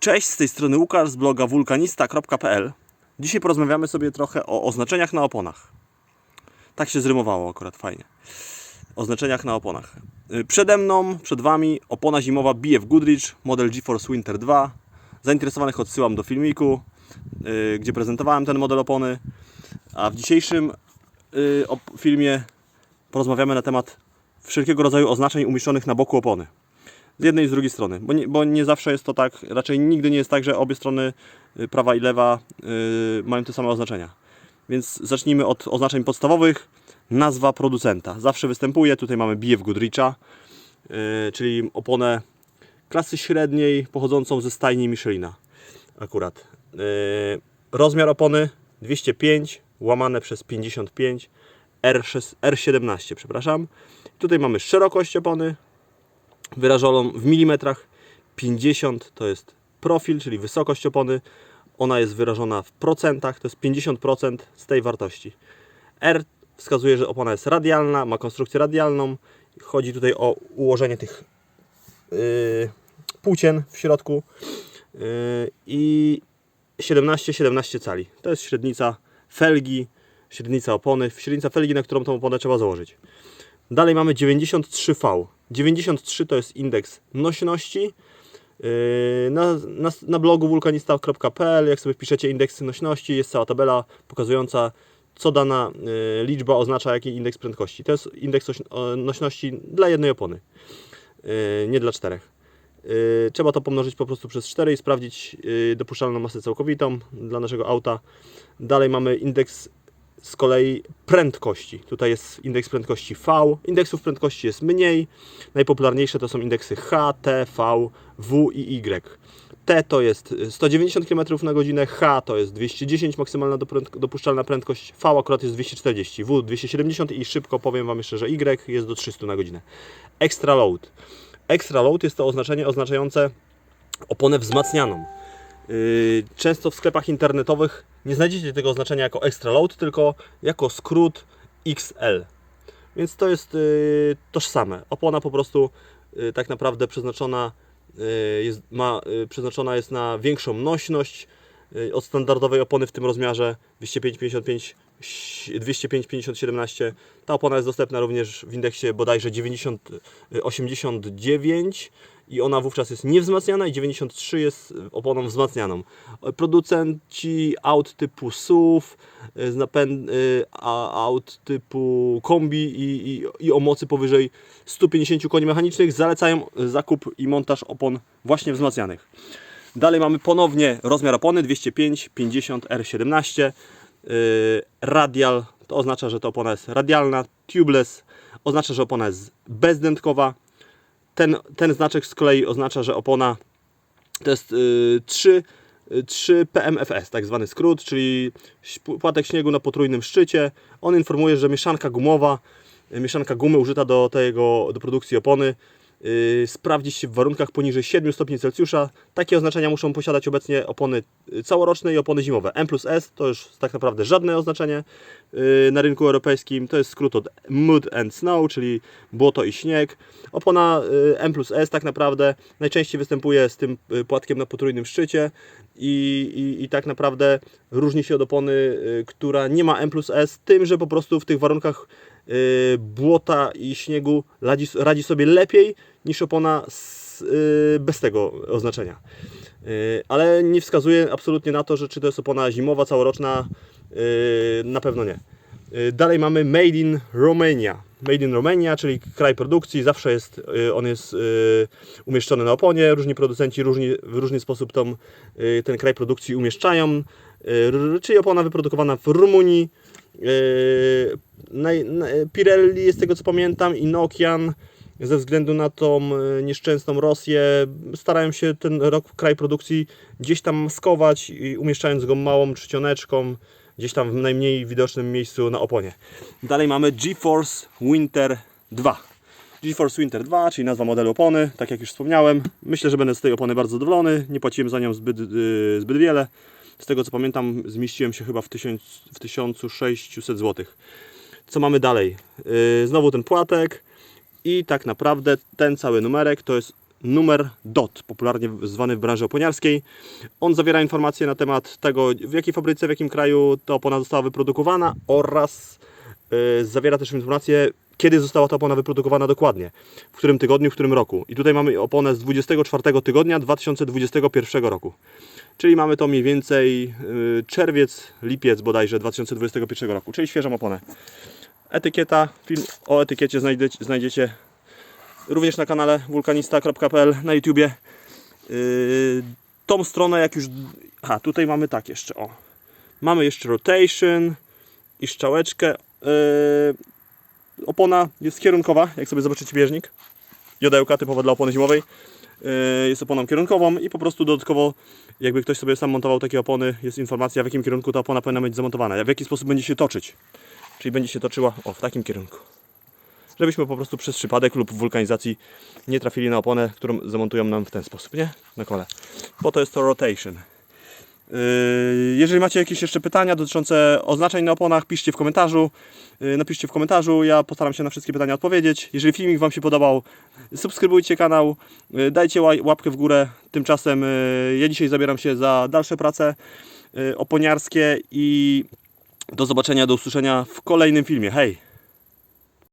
Cześć, z tej strony Łukasz z bloga wulkanista.pl. Dzisiaj porozmawiamy sobie trochę o oznaczeniach na oponach. Tak się zrymowało akurat fajnie. Oznaczeniach na oponach. Y, Przede mną, przed Wami opona zimowa BF Goodrich, model GeForce Winter 2. Zainteresowanych odsyłam do filmiku, y, gdzie prezentowałem ten model opony. A w dzisiejszym y, filmie porozmawiamy na temat wszelkiego rodzaju oznaczeń umieszczonych na boku opony z jednej i z drugiej strony, bo nie, bo nie zawsze jest to tak, raczej nigdy nie jest tak, że obie strony, y, prawa i lewa, y, mają te same oznaczenia. Więc zacznijmy od oznaczeń podstawowych. Nazwa producenta. Zawsze występuje, tutaj mamy BF Goodricha, y, czyli oponę klasy średniej, pochodzącą ze stajni Michelina. Akurat. Y, rozmiar opony 205 łamane przez 55 R6, R17, przepraszam. Tutaj mamy szerokość opony, wyrażoną w milimetrach. 50 to jest profil, czyli wysokość opony. Ona jest wyrażona w procentach, to jest 50% z tej wartości. R wskazuje, że opona jest radialna, ma konstrukcję radialną. Chodzi tutaj o ułożenie tych yy, płócien w środku. Yy, I 17-17 cali. To jest średnica felgi, średnica opony, średnica felgi, na którą tą oponę trzeba założyć. Dalej mamy 93V. 93 to jest indeks nośności. Yy, Na, na, na blogu wulkanista.pl, jak sobie wpiszecie indeksy nośności, jest cała tabela pokazująca, co dana yy, liczba oznacza jaki indeks prędkości. To jest indeks nośności dla jednej opony, yy, nie dla czterech. Trzeba to pomnożyć po prostu przez 4 i sprawdzić dopuszczalną masę całkowitą dla naszego auta. Dalej mamy indeks z kolei prędkości. Tutaj jest indeks prędkości V. Indeksów prędkości jest mniej. Najpopularniejsze to są indeksy H, T, V, W i Y. T to jest 190 km na godzinę, H to jest 210 maksymalna dopuszczalna prędkość, V akurat jest 240, W 270 i szybko powiem Wam jeszcze, że Y jest do 300 na godzinę. Extra load. Extra load jest to oznaczenie oznaczające oponę wzmacnianą. Yy, Często w sklepach internetowych nie znajdziecie tego oznaczenia jako extra load, tylko jako skrót XL. Więc to jest yy, tożsame. Opona po prostu yy, tak naprawdę przeznaczona yy, jest, ma, yy, przeznaczona jest na większą nośność od standardowej opony w tym rozmiarze 205-55 205-50-17. Ta opona jest dostępna również w indeksie bodajże 90, yy, 89 i ona wówczas jest niewzmacniana i 93 jest oponą wzmacnianą. Producenci aut typu SUV, y, napęd, y, aut typu kombi i, i, i o mocy powyżej 150 koni mechanicznych zalecają zakup i montaż opon właśnie wzmacnianych. Dalej mamy ponownie rozmiar opony 205 50 R17 yy, radial, to oznacza, że to opona jest radialna, tubeless, oznacza, że opona jest bezdętkowa, ten, ten znaczek z kolei oznacza, że opona to jest y, 3, y, 3 PMFS, tak zwany skrót, czyli płatek śniegu na potrójnym szczycie. On informuje, że mieszanka gumowa, mieszanka gumy użyta do, tego, do produkcji opony y, sprawdzi się w warunkach poniżej 7 stopni Celsjusza. Takie oznaczenia muszą posiadać obecnie opony y, całoroczne i opony zimowe. M plus S to już tak naprawdę żadne oznaczenie y, na rynku europejskim. To jest skrót od Mud and Snow, czyli błoto i śnieg. Opona y, M plus S tak naprawdę najczęściej występuje z tym y, płatkiem na potrójnym szczycie i, i, i tak naprawdę różni się od opony, y, która nie ma M plus S, tym, że po prostu w tych warunkach y, błota i śniegu radzi, radzi sobie lepiej niż opona z, y, bez tego oznaczenia. Y, Ale nie wskazuje absolutnie na to, że czy to jest opona zimowa, całoroczna, y, na pewno nie. Dalej mamy Made in Romania. Made in Romania, czyli kraj produkcji, zawsze jest, on jest umieszczony na oponie. Różni producenci różni, w różny sposób tą, ten kraj produkcji umieszczają. Czyli opona wyprodukowana w Rumunii. Pirelli jest tego co pamiętam i Nokian ze względu na tą y, nieszczęsną Rosję starają się ten rok kraj produkcji gdzieś tam maskować i umieszczając go małą czcioneczką gdzieś tam w najmniej widocznym miejscu na oponie. Dalej mamy GeForce Winter 2. GeForce Winter 2, czyli nazwa modelu opony, tak jak już wspomniałem. Myślę, że będę z tej opony bardzo zadowolony. Nie płaciłem za nią zbyt, yy, zbyt wiele. Z tego co pamiętam, zmieściłem się chyba w, tysiąc, w 1600 zł. Co mamy dalej? Yy, znowu ten płatek i tak naprawdę ten cały numerek to jest numer DOT, popularnie zwany w branży oponiarskiej. On zawiera informacje na temat tego, w jakiej fabryce, w jakim kraju ta opona została wyprodukowana oraz yy, zawiera też informacje, kiedy została ta opona wyprodukowana dokładnie, w którym tygodniu, w którym roku. I tutaj mamy oponę z 24 tygodnia 2021 roku. Czyli mamy to mniej więcej yy, czerwiec, lipiec bodajże 2021 roku, czyli świeżą oponę. Etykieta, film o etykiecie znajdziecie, znajdziecie również na kanale wulkanista.pl na YouTubie. Yy, tą stronę jak już... A, tutaj mamy tak jeszcze, o. Mamy jeszcze rotation i szczałeczkę. Yy, opona jest kierunkowa, jak sobie zobaczycie bieżnik. Jodełka typowa dla opony zimowej. Yy, jest oponą kierunkową i po prostu dodatkowo jakby ktoś sobie sam montował takie opony, jest informacja w jakim kierunku ta opona powinna być zamontowana, w jaki sposób będzie się toczyć. Czyli będzie się toczyła o, w takim kierunku. Żebyśmy po prostu przez przypadek lub wulkanizacji nie trafili na oponę, którą zamontują nam w ten sposób, nie? Na kole. Po to jest to rotation. Yy, Jeżeli macie jakieś jeszcze pytania dotyczące oznaczeń na oponach, piszcie w komentarzu. Yy, Napiszcie w komentarzu, ja postaram się na wszystkie pytania odpowiedzieć. Jeżeli filmik Wam się podobał, subskrybujcie kanał, yy, dajcie łapkę w górę. Tymczasem ja dzisiaj zabieram się za dalsze prace oponiarskie i do zobaczenia, do usłyszenia w kolejnym filmie. Hej!